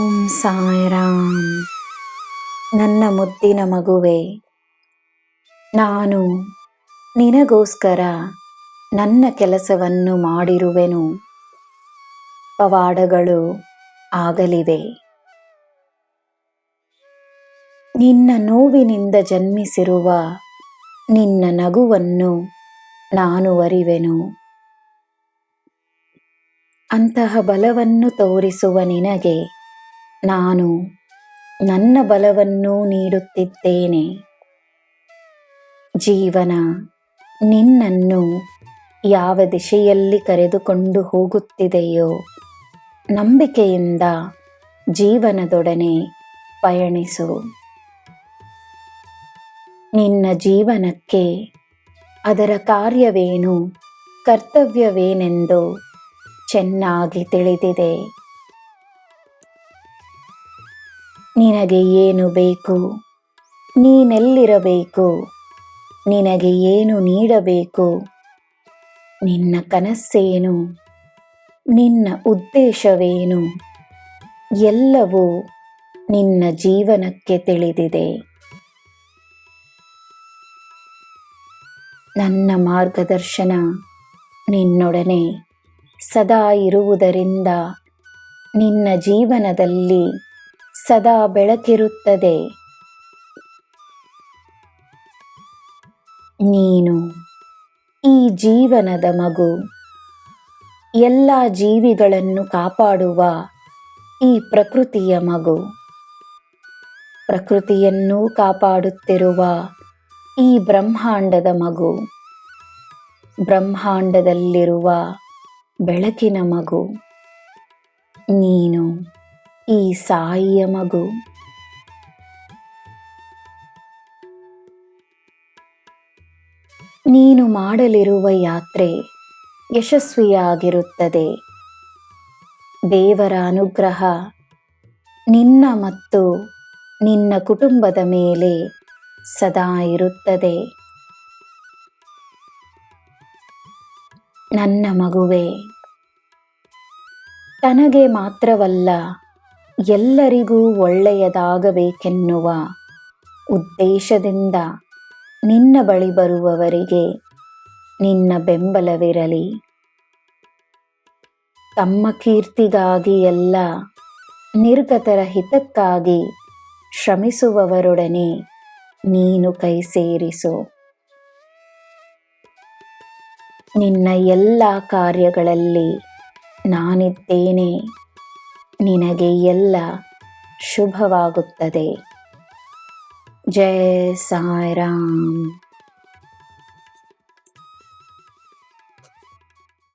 ಓಂ ಸಾಯಿರಾಮ್. ನನ್ನ ಮುದ್ದಿನ ಮಗುವೆ, ನಾನು ನಿನಗೋಸ್ಕರ ನನ್ನ ಕೆಲಸವನ್ನು ಮಾಡಿರುವೆನು. ಪವಾಡಗಳು ಆಗಲಿವೆ. ನಿನ್ನ ನೋವಿನಿಂದ ಜನ್ಮಿಸಿರುವ ನಿನ್ನ ನಗುವನ್ನು ನಾನು ಅರಿವೆನು. ಅಂತಹ ಬಲವನ್ನು ತೋರಿಸುವ ನಿನಗೆ ನಾನು ನನ್ನ ಬಲವನ್ನು ನೀಡುತ್ತಿದ್ದೇನೆ. ಜೀವನ ನಿನ್ನನ್ನು ಯಾವ ದಿಶೆಯಲ್ಲಿ ಕರೆದುಕೊಂಡು ಹೋಗುತ್ತಿದೆಯೋ ನಂಬಿಕೆಯಿಂದ ಜೀವನದೊಡನೆ ಪಯಣಿಸು. ನಿನ್ನ ಜೀವನಕ್ಕೆ ಅದರ ಕಾರ್ಯವೇನು, ಕರ್ತವ್ಯವೇನೆಂದು ಚೆನ್ನಾಗಿ ತಿಳಿದಿದೆ. ನಿನಗೆ ಏನು ಬೇಕು? ನೀನೆಲ್ಲಿರಬೇಕು? ನಿನಗೆ ಏನು ನೀಡಬೇಕು? ನಿನ್ನ ಕನಸ್ಸೇನು? ನಿನ್ನ ಉದ್ದೇಶವೇನು? ಎಲ್ಲವೂ ನಿನ್ನ ಜೀವನಕ್ಕೆ ತಿಳಿದಿದೆ. ನನ್ನ ಮಾರ್ಗದರ್ಶನ ನಿನ್ನೊಡನೆ ಸದಾ ಇರುವುದರಿಂದ ನಿನ್ನ ಜೀವನದಲ್ಲಿ ಸದಾ ಬೆಳಕಿರುತ್ತದೆ. ನೀನು, ಈ ಜೀವನದ ಮಗು, ಎಲ್ಲ ಜೀವಿಗಳನ್ನು ಕಾಪಾಡುವ ಈ ಪ್ರಕೃತಿಯ ಮಗು. ಪ್ರಕೃತಿಯನ್ನು ಕಾಪಾಡುತ್ತಿರುವ ಈ ಬ್ರಹ್ಮಾಂಡದ ಮಗು. ಬ್ರಹ್ಮಾಂಡದಲ್ಲಿರುವ ಬೆಳಕಿನ ಮಗು. ನೀನು ಈ ಸಾಯಿಯ ಮಗು. ನೀನು ಮಾಡಲಿರುವ ಯಾತ್ರೆ ಯಶಸ್ವಿಯಾಗಿರುತ್ತದೆ. ದೇವರ ಅನುಗ್ರಹ ನಿನ್ನ ಮತ್ತು ನಿನ್ನ ಕುಟುಂಬದ ಮೇಲೆ ಸದಾ ಇರುತ್ತದೆ. ನನ್ನ ಮಗುವೆ, ತನಗೆ ಮಾತ್ರವಲ್ಲ ಎಲ್ಲರಿಗೂ ಒಳ್ಳೆಯದಾಗಬೇಕೆನ್ನುವ ಉದ್ದೇಶದಿಂದ ನಿನ್ನ ಬಳಿ ಬರುವವರಿಗೆ ನಿನ್ನ ಬೆಂಬಲವಿರಲಿ. ತಮ್ಮ ಕೀರ್ತಿಗಾಗಿ ಎಲ್ಲ ನಿರ್ಗತರ ಹಿತಕ್ಕಾಗಿ ಶ್ರಮಿಸುವವರೊಡನೆ ನೀನು ಕೈ ಸೇರಿಸು. ನಿನ್ನ ಎಲ್ಲ ಕಾರ್ಯಗಳಲ್ಲಿ ನಾನಿದ್ದೇನೆ. ನಿನಗೆ ಎಲ್ಲ ಶುಭವಾಗುತ್ತದೆ. ಜಯ ಸಾಯಿರಾಮ್.